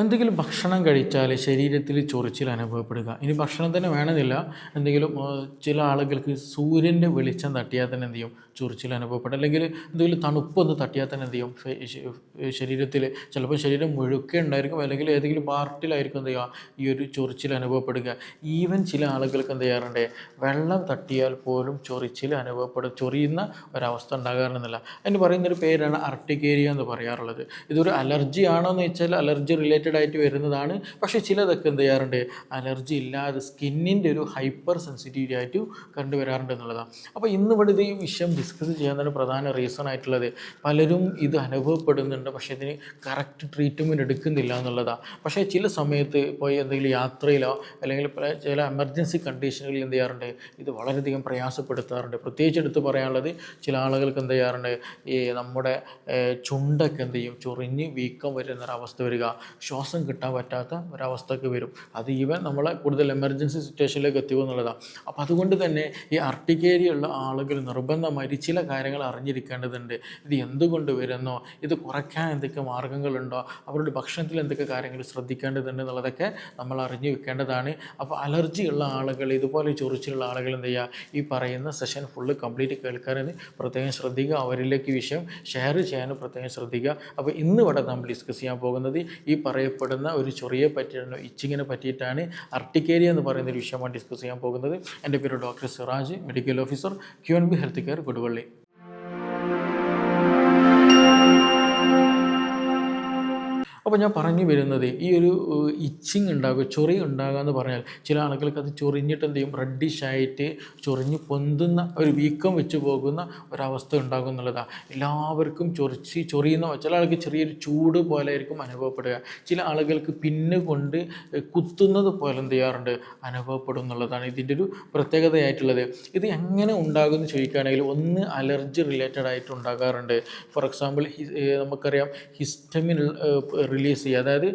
എന്തെങ്കിലും ഭക്ഷണം കഴിച്ചാൽ ശരീരത്തിൽ ചൊറിച്ചിൽ അനുഭവപ്പെടുക. ഇനി ഭക്ഷണം തന്നെ വേണമെന്നില്ല. എന്തെങ്കിലും ചില ആളുകൾക്ക് സൂര്യന്റെ വെളിച്ചം തട്ടിയാൽ തന്നെ എന്ത് ചെയ്യും? ചൊറിച്ചിൽ അനുഭവപ്പെടും. അല്ലെങ്കിൽ എന്തെങ്കിലും തണുപ്പൊന്ന് തട്ടിയാൽ തന്നെ എന്ത് ചെയ്യും? ശരീരത്തിൽ ചിലപ്പോൾ ശരീരം മുഴുക്കെ ഉണ്ടായിരിക്കും. അല്ലെങ്കിൽ ഏതെങ്കിലും പാർട്ടിലായിരിക്കും എന്ത് ചെയ്യുക? ഈ ഒരു ചൊറിച്ചിൽ അനുഭവപ്പെടുക. ഈവൻ ചില ആളുകൾക്ക് എന്ത് ചെയ്യാറുണ്ട്? വെള്ളം തട്ടിയാൽ പോലും ചൊറിച്ചിൽ അനുഭവപ്പെടും. ചൊറിയുന്ന ഒരവസ്ഥ ഉണ്ടാകാറുന്നില്ല അതിന് പറയുന്നൊരു പേരാണ് അർട്ടിക്കേരിയ എന്ന് പറയാറുള്ളത്. ഇതൊരു അലർജി ആണോ എന്ന് വെച്ചാൽ അലർജി റിലേറ്റഡ് ആയിട്ട് വരുന്നതാണ്. പക്ഷേ ചിലതൊക്കെ എന്ത് ചെയ്യാറുണ്ട്? അലർജി ഇല്ലാതെ സ്കിന്നിന്റെ ഒരു ഹൈപ്പർ സെൻസിറ്റിവിറ്റി ആയിട്ട് കണ്ടുവരാറുണ്ട് എന്നുള്ളതാണ്. അപ്പോൾ ഇന്ന് ഇവിടെ ഇത് ഈ വിഷയം ഡിസ്കസ് ചെയ്യാനുള്ള പ്രധാന റീസൺ ആയിട്ടുള്ളത് പലരും ഇത് അനുഭവപ്പെടുന്നുണ്ട്. പക്ഷേ ഇതിന് കറക്റ്റ് ട്രീറ്റ്മെന്റ് എടുക്കുന്നില്ല എന്നുള്ളതാണ്. പക്ഷേ ചില സമയത്ത് പോയി എന്തെങ്കിലും യാത്രയിലോ അല്ലെങ്കിൽ ചില എമർജൻസി കണ്ടീഷനുകളിൽ എന്ത് ചെയ്യാറുണ്ട്? ഇത് വളരെയധികം പ്രയാസപ്പെടുത്താറുണ്ട്. പ്രത്യേകിച്ച് എടുത്ത് പറയാനുള്ളത് ചില ആളുകൾക്ക് എന്ത് ചെയ്യാറുണ്ട്? ഈ നമ്മുടെ ചുണ്ടൊക്കെ എന്ത് ചെയ്യും? ചൊറിഞ്ഞ് വീക്കം വരുന്നൊരവസ്ഥ വരിക. ശ്വാസം കിട്ടാൻ പറ്റാത്ത ഒരവസ്ഥയ്ക്ക് വരും. അത് ഈവൻ നമ്മളെ കൂടുതൽ എമർജൻസി സിറ്റുവേഷനിലേക്ക് എത്തുക എന്നുള്ളതാണ് അപ്പോൾ അതുകൊണ്ട് തന്നെ ഈ അർട്ടിക്കേരിയുള്ള ആളുകൾ നിർബന്ധമായിട്ട് ചില കാര്യങ്ങൾ അറിഞ്ഞിരിക്കേണ്ടതുണ്ട്. ഇത് എന്തുകൊണ്ട് വരുന്നോ? ഇത് കുറയ്ക്കാൻ എന്തൊക്കെ മാർഗങ്ങളുണ്ടോ? അവരുടെ ഭക്ഷണത്തിൽ എന്തൊക്കെ കാര്യങ്ങൾ ശ്രദ്ധിക്കേണ്ടതുണ്ട് എന്നുള്ളതൊക്കെ നമ്മൾ അറിഞ്ഞു വെക്കേണ്ടതാണ്. അപ്പോൾ അലർജി ഉള്ള ആളുകൾ ഇതുപോലെ ചൊറിച്ചിലുള്ള ആളുകൾ എന്ത് ചെയ്യുക ഈ പറയുന്ന സെഷൻ ഫുള്ള് കംപ്ലീറ്റ് കേൾക്കാനും പ്രത്യേകം ശ്രദ്ധിക്കുക. അവരിലേക്ക് വിഷയം ഷെയർ ചെയ്യാനും പ്രത്യേകം ശ്രദ്ധിക്കുക. അപ്പോൾ ഇന്ന് ഇവിടെ നമ്മൾ ഡിസ്കസ് ചെയ്യാൻ പോകുന്നത് ഈ പറയപ്പെടുന്ന ഒരു ചൊറിയെ പറ്റിയാണ് ഇച്ചിങ്ങിനെ പറ്റിയിട്ടാണ് അർട്ടിക്കേരിയ എന്ന് പറയുന്ന ഒരു വിഷയമാണ് ഡിസ്കസ് ചെയ്യാൻ പോകുന്നത്. എന്റെ പേര് doctor Siraj medical officer Q N B health care Koduvally. അപ്പോൾ ഞാൻ പറഞ്ഞു വരുന്നത് ഈ ഒരു ഇച്ചിങ് ഉണ്ടാകുക ചൊറി ഉണ്ടാകുക എന്ന് പറഞ്ഞാൽ ചില ആളുകൾക്ക് അത് ചൊറിഞ്ഞിട്ട് എന്ത് ചെയ്യും? റെഡിഷായിട്ട് ചൊറിഞ്ഞ് പൊന്തുന്ന ഒരു വീക്കം വെച്ച് പോകുന്ന ഒരവസ്ഥ ഉണ്ടാകും എന്നുള്ളതാണ് എല്ലാവർക്കും ചൊറിച്ച് ചൊറിയുന്ന ചില ആൾക്ക് ചെറിയൊരു ചൂട് പോലെ ആയിരിക്കും അനുഭവപ്പെടുക. ചില ആളുകൾക്ക് പിന്ന് കൊണ്ട് കുത്തുന്നത് പോലെ എന്ത് ചെയ്യാറുണ്ട്? അനുഭവപ്പെടും എന്നുള്ളതാണ് ഇതിന്റെ ഒരു പ്രത്യേകതയായിട്ടുള്ളത്. ഇത് എങ്ങനെ ഉണ്ടാകുമെന്ന് ചോദിക്കുകയാണെങ്കിൽ ഒന്ന് അലർജി റിലേറ്റഡ് ആയിട്ട് ഉണ്ടാകാറുണ്ട്. ഫോർ എക്സാമ്പിൾ നമുക്കറിയാം ഹിസ്റ്റമിൻ റിലീസ് ചെയ്യുക. അതായത്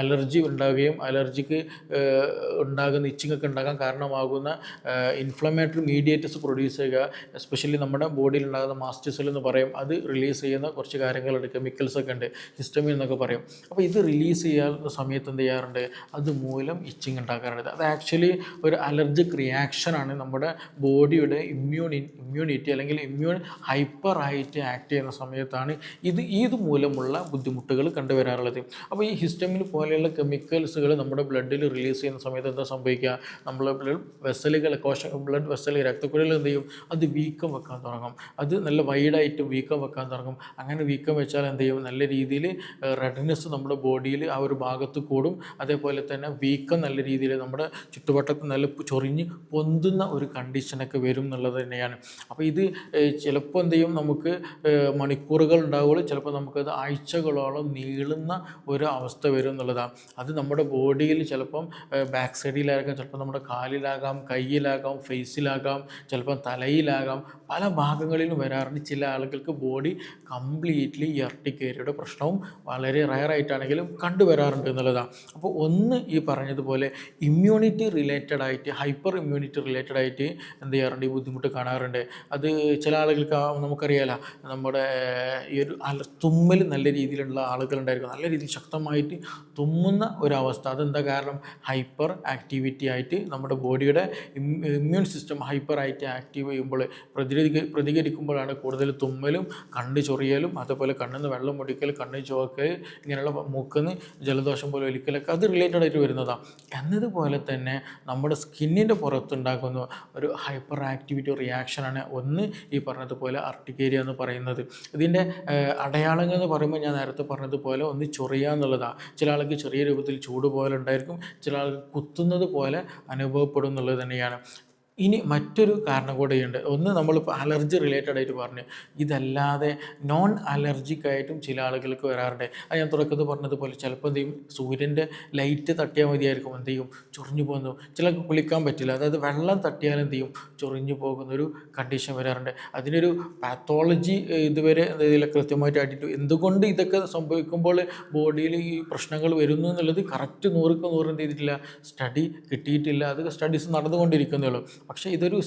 അലർജി ഉണ്ടാവുകയും അലർജിക്ക് ഉണ്ടാകുന്ന ഇച്ചിങ്ങൊക്കെ ഉണ്ടാകാൻ കാരണമാകുന്ന ഇൻഫ്ലമേറ്ററി മീഡിയേറ്റേഴ്സ് പ്രൊഡ്യൂസ് ചെയ്യുക. എസ്പെഷ്യലി നമ്മുടെ ബോഡിയിൽ ഉണ്ടാകുന്ന മാസ്റ്റേഴ്സിൽ എന്ന് പറയും. അത് റിലീസ് ചെയ്യുന്ന കുറച്ച് കാര്യങ്ങൾ കെമിക്കൽസ് ഒക്കെ ഉണ്ട്. ഹിസ്റ്റമിൻ എന്നൊക്കെ പറയും. അപ്പോൾ ഇത് റിലീസ് ചെയ്യാവുന്ന സമയത്ത് എന്ത് ചെയ്യാറുണ്ട്? അത് മൂലം ഇച്ചിങ് ഉണ്ടാക്കാറുണ്ട്. അത് ആക്ച്വലി ഒരു അലർജിക് റിയാക്ഷനാണ് നമ്മുടെ ബോഡിയുടെ ഇമ്മ്യൂൺ ഇമ്മ്യൂണിറ്റി അല്ലെങ്കിൽ ഇമ്മ്യൂൺ ഹൈപ്പർ ആയിട്ട് ആക്ട് ചെയ്യുന്ന സമയത്താണ് ഇത് ഇത് മൂലമുള്ള ബുദ്ധിമുട്ടുകൾ കണ്ടുവരാറുള്ളത് അപ്പോൾ ഈ ഹിസ്റ്റമിൻ പോലെയുള്ള കെമിക്കൽസുകൾ നമ്മുടെ ബ്ലഡിൽ റിലീസ് ചെയ്യുന്ന സമയത്ത് എന്താ സംഭവിക്കുക? നമ്മളെ ബ്ലഡ് വെസലുകൾ കോശ ബ്ലഡ് വെസൽ രക്തക്കുഴലിൽ എന്ത് ചെയ്യും? അത് വീക്കം വെക്കാൻ തുടങ്ങും. അത് നല്ല വൈഡായിട്ട് വീക്കം വെക്കാൻ തുടങ്ങും. അങ്ങനെ വീക്കം വെച്ചാൽ എന്ത് ചെയ്യും? നല്ല രീതിയിൽ റെഡ്നെസ് നമ്മുടെ ബോഡിയിൽ ആ ഒരു ഭാഗത്ത് കൂടും. അതേപോലെ തന്നെ വീക്കം നല്ല രീതിയിൽ നമ്മുടെ ചുറ്റുവട്ടത്ത് നല്ല ചൊറിഞ്ഞ് പൊന്തുന്ന ഒരു കണ്ടീഷനൊക്കെ വരും എന്നുള്ളത് തന്നെയാണ്. അപ്പോൾ ഇത് ചിലപ്പോൾ എന്ത് ചെയ്യും? നമുക്ക് മണിക്കൂറുകൾ ഉണ്ടാവുകയുള്ളൂ ചിലപ്പോൾ നമുക്കത് ആഴ്ചകളോളം നീളുന്ന ഒരു അവസ്ഥ വരും എന്നുള്ളതാണ് അത് നമ്മുടെ ബോഡിയിൽ ചിലപ്പം ബാക്ക് സൈഡിലാകാം ചിലപ്പോൾ നമ്മുടെ കാലിലാകാം കയ്യിലാകാം ഫേസിലാകാം ചിലപ്പം തലയിലാകാം. പല ഭാഗങ്ങളിലും വരാറുണ്ട്. ചില ആളുകൾക്ക് ബോഡി കംപ്ലീറ്റ്ലി ഇയർട്ടിക്കേരിയുടെ പ്രശ്നവും വളരെ റയറായിട്ടാണെങ്കിലും കണ്ടുവരാറുണ്ട് എന്നുള്ളതാണ് അപ്പോൾ ഒന്ന് ഈ പറഞ്ഞതുപോലെ ഇമ്മ്യൂണിറ്റി റിലേറ്റഡ് ആയിട്ട് ഹൈപ്പർ ഇമ്മ്യൂണിറ്റി റിലേറ്റഡ് ആയിട്ട് എന്ത് ചെയ്യാറുണ്ട്? ഈ ബുദ്ധിമുട്ട് കാണാറുണ്ട്. അത് ചില ആളുകൾക്ക് നമുക്കറിയാലോ നമ്മുടെ ഈ ഒരു തുമ്മൽ നല്ല രീതിയിലുള്ള ആളുകളുണ്ടായിരിക്കും. നല്ല രീതിയിൽ ശക്തമായിട്ട് തുമ്മുന്ന ഒരവസ്ഥ. അതെന്താ കാരണം? ഹൈപ്പർ ആക്ടിവിറ്റി ആയിട്ട് നമ്മുടെ ബോഡിയുടെ ഇമ്മ്യൂൺ സിസ്റ്റം ഹൈപ്പർ ആയിട്ട് ആക്റ്റീവ് ചെയ്യുമ്പോൾ പ്രതിരോധി പ്രതികരിക്കുമ്പോഴാണ് കൂടുതൽ തുമ്മലും കണ്ണ് ചൊറിയലും അതുപോലെ നിന്ന് വെള്ളം മുടിക്കൽ കണ്ണ് ചുവക്കൽ ഇങ്ങനെയുള്ള മൂക്കിന്ന് ജലദോഷം പോലെ ഒലിക്കലൊക്കെ അത് റിലേറ്റഡ് ആയിട്ട് വരുന്നതാണ് എന്നതുപോലെ തന്നെ നമ്മുടെ സ്കിന്നിന്റെ പുറത്തുണ്ടാക്കുന്ന ഒരു ഹൈപ്പർ ആക്ടിവിറ്റി റിയാക്ഷനാണ് ഒന്ന് ഈ പറഞ്ഞതുപോലെ അർട്ടിക്കേരിയ എന്ന് പറയുന്നത്. ഇതിന്റെ അടയാളങ്ങൾ എന്ന് പറയുമ്പോൾ ഞാൻ നേരത്തെ പറഞ്ഞതുപോലെ ഒന്ന് ചൊറിയുക എന്നുള്ളതാണ് ചില ആൾക്ക് ചെറിയ രൂപത്തിൽ ചൂട് പോലെ ഉണ്ടായിരിക്കും ചില ആൾക്ക് കുത്തുന്നത് പോലെ അനുഭവപ്പെടും എന്നുള്ളത് തന്നെയാണ്. ഇനി മറ്റൊരു കാരണം കൂടെയുണ്ട്. ഒന്ന് നമ്മളിപ്പോൾ അലർജി റിലേറ്റഡ് ആയിട്ട് പറഞ്ഞു. ഇതല്ലാതെ നോൺ അലർജിക് ആയിട്ടും ചില ആളുകൾക്ക് വരാറുണ്ട്. അത് ഞാൻ തുടക്കത്തിൽ പറഞ്ഞതുപോലെ ചിലപ്പോൾ എന്ത് ചെയ്യും? സൂര്യന്റെ ലൈറ്റ് തട്ടിയാൽ മതിയായിരിക്കും. എന്ത് ചെയ്യും? ചൊറിഞ്ഞു പോകുന്നു. ചിലർക്ക് കുളിക്കാൻ പറ്റില്ല. അതായത് വെള്ളം തട്ടിയാൽ എന്ത് ചെയ്യും? ചൊറിഞ്ഞു പോകുന്നൊരു കണ്ടീഷൻ വരാറുണ്ട്. അതിനൊരു പാത്തോളജി ഇതുവരെ ഇതിൽ കൃത്യമായിട്ട് ആയിട്ട് എന്തുകൊണ്ട് ഇതൊക്കെ സംഭവിക്കുമ്പോൾ ബോഡിയിൽ ഈ പ്രശ്നങ്ങൾ വരുന്നു എന്നുള്ളത് കറക്റ്റ് നൂറുക്ക് നൂറ് എന്ത് ചെയ്തിട്ടില്ല. സ്റ്റഡി കിട്ടിയിട്ടില്ല. അത് സ്റ്റഡീസ് നടന്നുകൊണ്ടിരിക്കുന്നേ ഉള്ളൂ. പക്ഷേ ഇതൊരു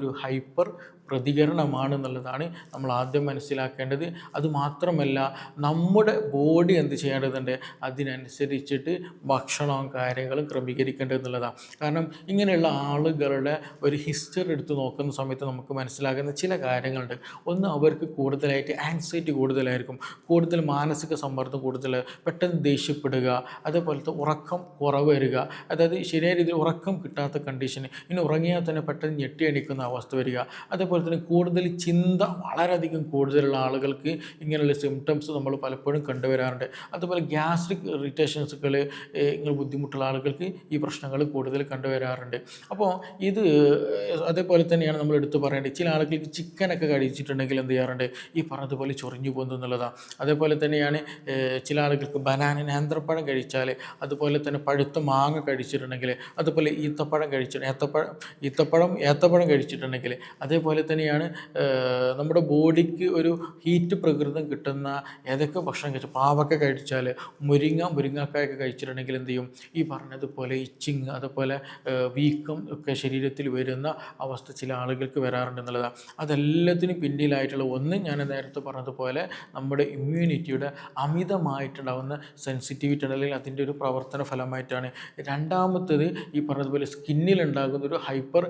ഒരു ഹൈപ്പർ പ്രതികരണമാണ് എന്നുള്ളതാണ് നമ്മൾ ആദ്യം മനസ്സിലാക്കേണ്ടത്. അതുമാത്രമല്ല നമ്മുടെ ബോഡി എന്ത് ചെയ്യേണ്ടതുണ്ട്? അതിനനുസരിച്ചിട്ട് ഭക്ഷണവും കാര്യങ്ങളും ക്രമീകരിക്കേണ്ടത് എന്നുള്ളതാണ് കാരണം ഇങ്ങനെയുള്ള ആളുകളുടെ ഒരു ഹിസ്റ്ററി എടുത്ത് നോക്കുന്ന സമയത്ത് നമുക്ക് മനസ്സിലാകുന്ന ചില കാര്യങ്ങളുണ്ട്. ഒന്ന് അവർക്ക് കൂടുതലായിട്ട് ആൻസൈറ്റി കൂടുതലായിരിക്കും. കൂടുതൽ മാനസിക സമ്മർദ്ദം കൂടുതൽ പെട്ടെന്ന് ദേഷ്യപ്പെടുക അതേപോലത്തെ ഉറക്കം കുറവ് വരിക. അതായത് ശരിയായ രീതിയിൽ ഉറക്കം കിട്ടാത്ത കണ്ടീഷൻ ഇനി ഉറങ്ങിയാൽ തന്നെ പെട്ടെന്ന് ഞെട്ടി എണീക്കുന്ന അവസ്ഥ വരിക. അതേപോലെ തന്നെ കൂടുതൽ ചിന്ത വളരെയധികം കൂടുതലുള്ള ആളുകൾക്ക് ഇങ്ങനെയുള്ള സിംറ്റംസ് നമ്മൾ പലപ്പോഴും കണ്ടുവരാറുണ്ട്. അതുപോലെ ഗ്യാസ്ട്രിക് ഇറിറ്റേഷൻസുകൾ ഇങ്ങനെ ബുദ്ധിമുട്ടുള്ള ആളുകൾക്ക് ഈ പ്രശ്നങ്ങൾ കൂടുതൽ കണ്ടുവരാറുണ്ട്. അപ്പോൾ ഇത് അതേപോലെ തന്നെയാണ് നമ്മൾ എടുത്തു പറയേണ്ടത്. ചില ആളുകൾക്ക് ചിക്കനൊക്കെ കഴിച്ചിട്ടുണ്ടെങ്കിൽ എന്ത് ചെയ്യാറുണ്ട്? ഈ പറഞ്ഞതുപോലെ ചൊറിഞ്ഞു പോകുന്നു എന്നുള്ളതാണ് അതേപോലെ തന്നെയാണ് ചില ആളുകൾക്ക് ബനാന നേന്ത്രപ്പഴം കഴിച്ചാൽ അതുപോലെ തന്നെ പഴുത്ത മാങ്ങ കഴിച്ചിട്ടുണ്ടെങ്കിൽ അതുപോലെ ഈത്തപ്പഴം കഴിച്ചിട്ട് ഏത്തപ്പഴം ഈത്തപ്പഴം ഏത്തപ്പഴം കഴിച്ചിട്ടുണ്ടെങ്കിൽ അതേപോലെ തന്നെയാണ് നമ്മുടെ ബോഡിക്ക് ഒരു ഹീറ്റ് പ്രകൃതം കിട്ടുന്ന ഏതൊക്കെ ഭക്ഷണം കഴിച്ചു പാവക്ക കഴിച്ചാൽ മുരിങ്ങ മുരിങ്ങക്കായൊക്കെ കഴിച്ചിട്ടുണ്ടെങ്കിൽ എന്ത് ചെയ്യും? ഈ പറഞ്ഞതുപോലെ ഇച്ചിങ് അതുപോലെ വീക്കം ഒക്കെ ശരീരത്തിൽ വരുന്ന അവസ്ഥ ചില ആളുകൾക്ക് വരാറുണ്ട് എന്നുള്ളതാണ് അതെല്ലാത്തിനും പിന്നിലായിട്ടുള്ള ഒന്ന് ഞാൻ നേരത്തെ പറഞ്ഞതുപോലെ നമ്മുടെ ഇമ്മ്യൂണിറ്റിയുടെ അമിതമായിട്ടുണ്ടാവുന്ന സെൻസിറ്റിവിറ്റി അല്ലെങ്കിൽ അതിന്റെ ഒരു പ്രവർത്തന ഫലമായിട്ടാണ്. രണ്ടാമത്തത് ഈ പറഞ്ഞതുപോലെ സ്കിന്നിൽ ഉണ്ടാകുന്ന ഒരു ഹൈപ്പർ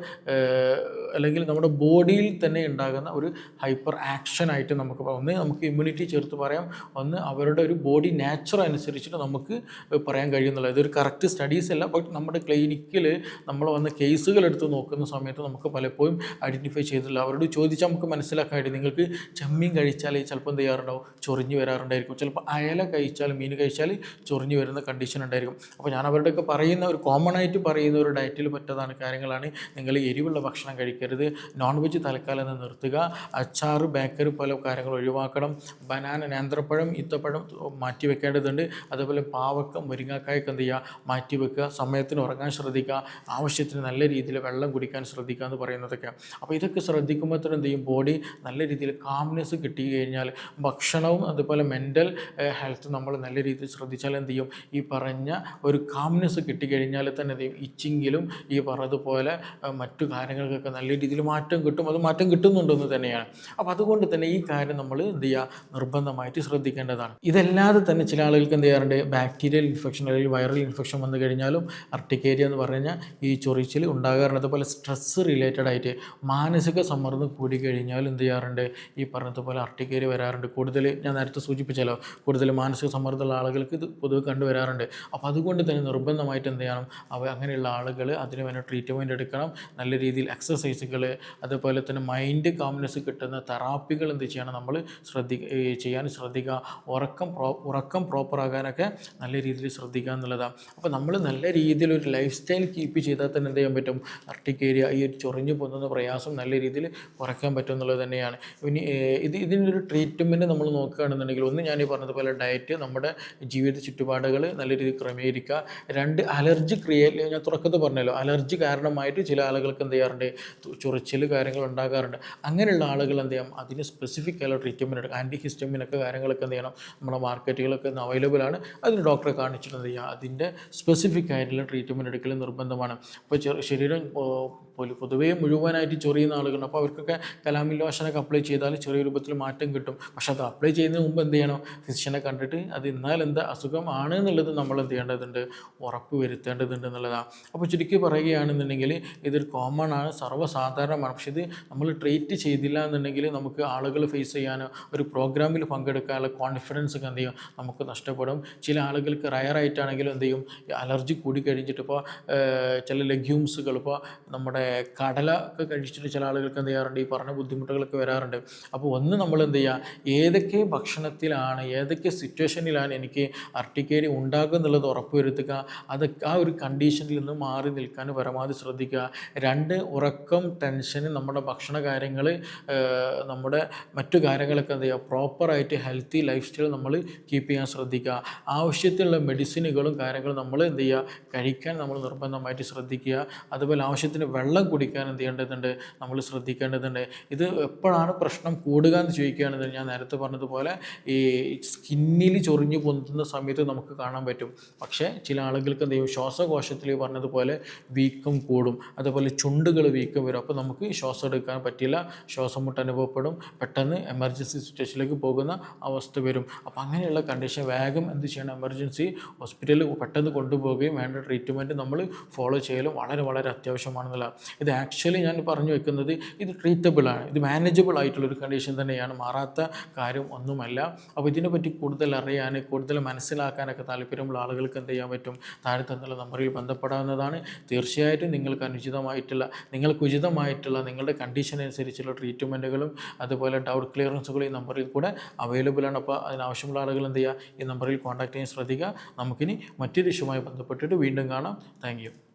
അല്ലെങ്കിൽ നമ്മുടെ ബോഡിയിൽ തന്നെ ഉണ്ടാകുന്ന ഒരു ഹൈപ്പർ ആക്ഷൻ ആയിട്ട് നമുക്ക് ഒന്ന് നമുക്ക് ഇമ്മ്യൂണിറ്റി ചേർത്ത് പറയാം. ഒന്ന് അവരുടെ ഒരു ബോഡി നാച്ചർ അനുസരിച്ചിട്ട് നമുക്ക് പറയാൻ കഴിയുന്നുള്ളത് ഇതൊരു കറക്റ്റ് സ്റ്റഡീസ് അല്ല. ബട്ട് നമ്മുടെ ക്ലിനിക്കിൽ നമ്മൾ വന്ന കേസുകൾ എടുത്ത് നോക്കുന്ന സമയത്ത് നമുക്ക് പലപ്പോഴും ഐഡന്റിഫൈ ചെയ്തിട്ടില്ല. അവരോട് ചോദിച്ചാൽ നമുക്ക് മനസ്സിലാക്കാൻ കഴിയും നിങ്ങൾക്ക് ചെമ്മീൻ കഴിച്ചാൽ ചിലപ്പോൾ എന്ത് ചെയ്യാറുണ്ടാവും? ചൊറിഞ്ഞ് വരാറുണ്ടായിരിക്കും. ചിലപ്പോൾ അയല കഴിച്ചാൽ മീൻ കഴിച്ചാൽ ചൊറിഞ്ഞ് വരുന്ന കണ്ടീഷൻ ഉണ്ടായിരിക്കും. അപ്പോൾ ഞാൻ അവരുടെയൊക്കെ പറയുന്ന ഒരു കോമൺ ആയിട്ട് പറയുന്ന ഒരു ഡയറ്റിൽ പറ്റതാണ് കാര്യങ്ങളാണ്. നിങ്ങൾ എരിവുള്ള ഭക്ഷണം കഴിക്കരുത്. നോൺ വെജ് തൽക്കാലം നിർത്തുക. അച്ചാറ് ബേക്കറി പോലെ കാര്യങ്ങൾ ഒഴിവാക്കണം. ബനാന നേന്ത്രപ്പഴം ഇത്തപ്പഴം മാറ്റി വെക്കേണ്ടതുണ്ട്. അതുപോലെ പാവക്ക മുരിങ്ങാക്കായൊക്കെ എന്ത് ചെയ്യുക? മാറ്റി വെക്കുക. സമയത്തിന് ഉറങ്ങാൻ ശ്രദ്ധിക്കുക. ആവശ്യത്തിന് നല്ല രീതിയിൽ വെള്ളം കുടിക്കാൻ ശ്രദ്ധിക്കുക എന്ന് പറയുന്നതൊക്കെ. അപ്പോൾ ഇതൊക്കെ ശ്രദ്ധിക്കുമ്പോൾ തന്നെ എന്ത് ചെയ്യും? ബോഡി നല്ല രീതിയിൽ കാംനെസ് കിട്ടി കഴിഞ്ഞാൽ ഭക്ഷണവും അതുപോലെ മെന്റൽ ഹെൽത്ത് നമ്മൾ നല്ല രീതിയിൽ ശ്രദ്ധിച്ചാൽ എന്ത് ചെയ്യും? ഈ പറഞ്ഞ ഒരു കാംനെസ് കിട്ടിക്കഴിഞ്ഞാൽ തന്നെ എന്ത് ചെയ്യും? ഇച്ചിങ്കിലും ഈ പറഞ്ഞതുപോലെ ഏഹ്, മറ്റു കാര്യങ്ങൾക്കൊക്കെ നല്ല രീതിയിൽ മാറ്റം കിട്ടും. അത് മാറ്റം കിട്ടുന്നുണ്ടെന്ന് തന്നെയാണ്. അപ്പോൾ അതുകൊണ്ട് തന്നെ ഈ കാര്യം നമ്മൾ എന്ത് ചെയ്യുക? നിർബന്ധമായിട്ട് ശ്രദ്ധിക്കേണ്ടതാണ്. ഇതല്ലാതെ തന്നെ ചില ആളുകൾക്ക് എന്ത് ചെയ്യാറുണ്ട്? ബാക്ടീരിയൽ ഇൻഫെക്ഷൻ അല്ലെങ്കിൽ വൈറൽ ഇൻഫെക്ഷൻ വന്നു കഴിഞ്ഞാലും അർട്ടിക്കേരിയ എന്ന് പറഞ്ഞാൽ ഈ ചൊറിച്ചിൽ ഉണ്ടാകാറുണ്ട്. അതുപോലെ സ്ട്രെസ്സ് റിലേറ്റഡ് ആയിട്ട് മാനസിക സമ്മർദ്ദം കൂടി കഴിഞ്ഞാൽ എന്ത് ചെയ്യാറുണ്ട്? ഈ പറഞ്ഞതുപോലെ അർട്ടിക്കേരിയ വരാറുണ്ട്. കൂടുതൽ ഞാൻ നേരത്തെ സൂചിപ്പിച്ചല്ലോ കൂടുതൽ മാനസിക സമ്മർദ്ദമുള്ള ആളുകൾക്ക് ഇത് പൊതുവെ കണ്ടുവരാറുണ്ട്. അപ്പോൾ അതുകൊണ്ട് തന്നെ നിർബന്ധമായിട്ട് എന്ത് ചെയ്യണം? അവ അങ്ങനെയുള്ള ആളുകൾ അതിന് വേണ്ട ട്രീറ്റ്മെന്റ് എടുക്കണം. നല്ല രീതിയിൽ എക്സസൈസുകൾ അതുപോലെ തന്നെ മൈൻഡ് കാംനെസ് കിട്ടുന്ന തെറാപ്പികൾ എന്ത് ചെയ്യണം നമ്മൾ ശ്രദ്ധി ചെയ്യാൻ ശ്രദ്ധിക്കുക. ഉറക്കം പ്രോ ഉറക്കം പ്രോപ്പറാകാനൊക്കെ നല്ല രീതിയിൽ ശ്രദ്ധിക്കുക എന്നുള്ളതാണ് അപ്പോൾ നമ്മൾ നല്ല രീതിയിൽ ഒരു ലൈഫ് സ്റ്റൈൽ കീപ്പ് ചെയ്താൽ തന്നെ എന്ത് ചെയ്യാൻ പറ്റും? അർട്ടിക്കേരിയ ഈ ഒരു ചൊറിഞ്ഞു പോകുന്ന പ്രയാസം നല്ല രീതിയിൽ കുറയ്ക്കാൻ പറ്റും എന്നുള്ളത് തന്നെയാണ്. ഇനി ഇത് ഇത് ഇതിനൊരു ട്രീറ്റ്മെന്റ് നമ്മൾ നോക്കുകയാണെന്നുണ്ടെങ്കിൽ ഒന്ന് ഞാൻ ഈ പറഞ്ഞതുപോലെ ഡയറ്റ് നമ്മുടെ ജീവിത ചുറ്റുപാടുകൾ നല്ല രീതിയിൽ ക്രമീകരിക്കുക. രണ്ട് അലർജി ക്രിയേറ്റ് ഞാൻ തുറക്കത്ത് പറഞ്ഞല്ലോ. അലർജി കാരണമായിട്ട് ചില ആളുകൾക്ക് എന്ത് ചെയ്യാറുണ്ട്? ചൊറിച്ചിൽ കാര്യങ്ങൾ ഉണ്ടാകാറുണ്ട്. അങ്ങനെയുള്ള ആളുകൾ എന്ത് ചെയ്യാം അതിന് സ്പെസിഫിക് ആയുള്ള ട്രീറ്റ്മെന്റ് എടുക്കുക ആന്റി ഹിസ്റ്റമിനൊക്കെ കാര്യങ്ങളൊക്കെ എന്ത് ചെയ്യണം? നമ്മുടെ മാർക്കറ്റുകളൊക്കെ ഇന്ന് അവൈലബിൾ ആണ്. അതിന് ഡോക്ടറെ കാണിച്ചിട്ട് എന്ത് ചെയ്യുക അതിന്റെ സ്പെസിഫിക് ആയിട്ടുള്ള ട്രീറ്റ്മെന്റ് എടുക്കൽ നിർബന്ധമാണ്. ഇപ്പോൾ ശരീരം പൊതുവേ മുഴുവനായിട്ട് ചൊറിയുന്ന ആളുകളുണ്ട്. അപ്പോൾ അവർക്കൊക്കെ കലാമിൽ ലോഷനൊക്കെ അപ്ലൈ ചെയ്താൽ ചെറിയ രൂപത്തിൽ മാറ്റം കിട്ടും. പക്ഷെ അത് അപ്ലൈ ചെയ്യുന്നതിന് മുമ്പ് എന്ത് ചെയ്യണം? ഫിസിഷ്യനെ കണ്ടിട്ട് അത് എന്നാൽ എന്താ അസുഖം ആണ് എന്നുള്ളത് നമ്മൾ എന്ത് ചെയ്യേണ്ടതുണ്ട്? ഉറപ്പ് വരുത്തേണ്ടതുണ്ട് എന്നുള്ളതാണ് അപ്പോൾ ചുരുക്കി പറയുകയാണെന്നുണ്ടെങ്കിൽ ഇതൊരു കോമൺ ആണ്. സർവസാധാരണമാണ്. പക്ഷേ ഇത് നമ്മൾ ട്രീറ്റ് ചെയ്തില്ല എന്നുണ്ടെങ്കിൽ നമുക്ക് ആളുകൾ ഫേസ് ചെയ്യാനോ ഒരു പ്രോഗ്രാമിൽ പങ്കെടുക്കാനുള്ള കോൺഫിഡൻസ് ഒക്കെ എന്ത് ചെയ്യും? നമുക്ക് നഷ്ടപ്പെടും. ചില ആളുകൾക്ക് റയറായിട്ടാണെങ്കിലും എന്ത് ചെയ്യും? അലർജി കൂടി കഴിഞ്ഞിട്ട് ഇപ്പോൾ ചില ലെഗ്യൂംസുകൾ ഇപ്പോൾ നമ്മുടെ കടല ഒക്കെ കഴിച്ചിട്ട് ചില ആളുകൾക്ക് എന്ത് ചെയ്യാറുണ്ട്? ഈ പറഞ്ഞ ബുദ്ധിമുട്ടുകളൊക്കെ വരാറുണ്ട്. അപ്പോൾ ഒന്ന് നമ്മൾ എന്ത് ചെയ്യുക ഏതൊക്കെ ഭക്ഷണത്തിലാണ് ഏതൊക്കെ സിറ്റുവേഷനിലാണ് എനിക്ക് അർട്ടിക്കേരി ഉണ്ടാകുന്നുള്ളത് ഉറപ്പുവരുത്തുക. അതൊക്കെ ആ ഒരു കണ്ടീഷനിൽ നിന്ന് മാറി നിൽക്കാൻ പരമാവധി ശ്രദ്ധിക്കുക. രണ്ട് ഉറക്കം ടെൻഷൻ നമ്മുടെ ഭക്ഷണ കാര്യങ്ങൾ നമ്മുടെ മറ്റു കാര്യങ്ങളൊക്കെ എന്ത് ചെയ്യുക? പ്രോപ്പറായിട്ട് ഹെൽത്തി ലൈഫ് സ്റ്റൈൽ നമ്മൾ കീപ്പ് ചെയ്യാൻ ശ്രദ്ധിക്കുക. ആവശ്യത്തിനുള്ള മെഡിസിനുകളും കാര്യങ്ങളും നമ്മൾ എന്ത് ചെയ്യുക? കഴിക്കാൻ നമ്മൾ നിർബന്ധമായിട്ട് ശ്രദ്ധിക്കുക. അതുപോലെ ആവശ്യത്തിന് വെള്ളം കുടിക്കാൻ എന്ത് ചെയ്യേണ്ടതുണ്ട്? നമ്മൾ ശ്രദ്ധിക്കേണ്ടതുണ്ട്. ഇത് എപ്പോഴാണ് പ്രശ്നം കൂടുക എന്ന് ചോദിക്കുകയാണെന്ന് ഞാൻ നേരത്തെ പറഞ്ഞതുപോലെ ഈ സ്കിന്നിൽ ചൊറിഞ്ഞു പൊന്തുന്ന സമയത്ത് നമുക്ക് കാണാൻ പറ്റും. പക്ഷേ ചില ആളുകൾക്ക് എന്ത് ചെയ്യും? ശ്വാസകോശത്തിൽ പറഞ്ഞതുപോലെ വീക്കം കൂടും. അതുപോലെ ചുണ്ടുകൾ വീക്കം വരും. അപ്പോൾ നമുക്ക് ശ്വാസം എടുക്കാൻ പറ്റില്ല. ശ്വാസം മുട്ട് അനുഭവപ്പെടും. പെട്ടെന്ന് എമർജൻസി സിറ്റുവേഷനിലേക്ക് പോകുന്ന അവസ്ഥ വരും. അപ്പോൾ അങ്ങനെയുള്ള കണ്ടീഷൻ വേഗം എന്ത് ചെയ്യണം? എമർജൻസി ഹോസ്പിറ്റലിൽ പെട്ടെന്ന് കൊണ്ടുപോവുകയും വേണ്ട ട്രീറ്റ്മെന്റ് നമ്മൾ ഫോളോ ചെയ്യലും വളരെ വളരെ അത്യാവശ്യമാണെന്നുള്ള. ഇത് ആക്ച്വലി ഞാൻ പറഞ്ഞു വെക്കുന്നത് ഇത് ട്രീറ്റബിളാണ് ഇത് മാനേജബിൾ ആയിട്ടുള്ളൊരു കണ്ടീഷൻ തന്നെയാണ്. മാറാത്ത കാര്യം ഒന്നുമല്ല. അപ്പോൾ ഇതിനെപ്പറ്റി കൂടുതൽ അറിയാൻ കൂടുതൽ മനസ്സിലാക്കാനൊക്കെ താല്പര്യമുള്ള ആളുകൾക്ക് എന്ത് ചെയ്യാൻ പറ്റും? താഴെ തന്നുള്ള നമ്പറിൽ ബന്ധപ്പെടാവുന്നതാണ്. തീർച്ചയായിട്ടും നിങ്ങൾക്ക് അനുചിതമായിട്ടുള്ള നിങ്ങൾക്ക് ഉചിതമായിട്ടുള്ള നിങ്ങളുടെ കണ്ടീഷൻ അനുസരിച്ചുള്ള ട്രീറ്റ്മെന്റുകളും അതുപോലെ ഡൗട്ട് ക്ലിയറൻസുകളും ഈ നമ്പറിൽ കൂടെ അവൈലബിൾ ആണ്. അപ്പോൾ അതിനാവശ്യമുള്ള ആളുകൾ എന്ത് ചെയ്യുക? ഈ നമ്പറിൽ കോൺടാക്ട് ചെയ്യാൻ ശ്രദ്ധിക്കുക. നമുക്കിനി മറ്റൊരു ഇഷ്യുമായി ബന്ധപ്പെട്ടിട്ട് വീണ്ടും കാണാം. താങ്ക്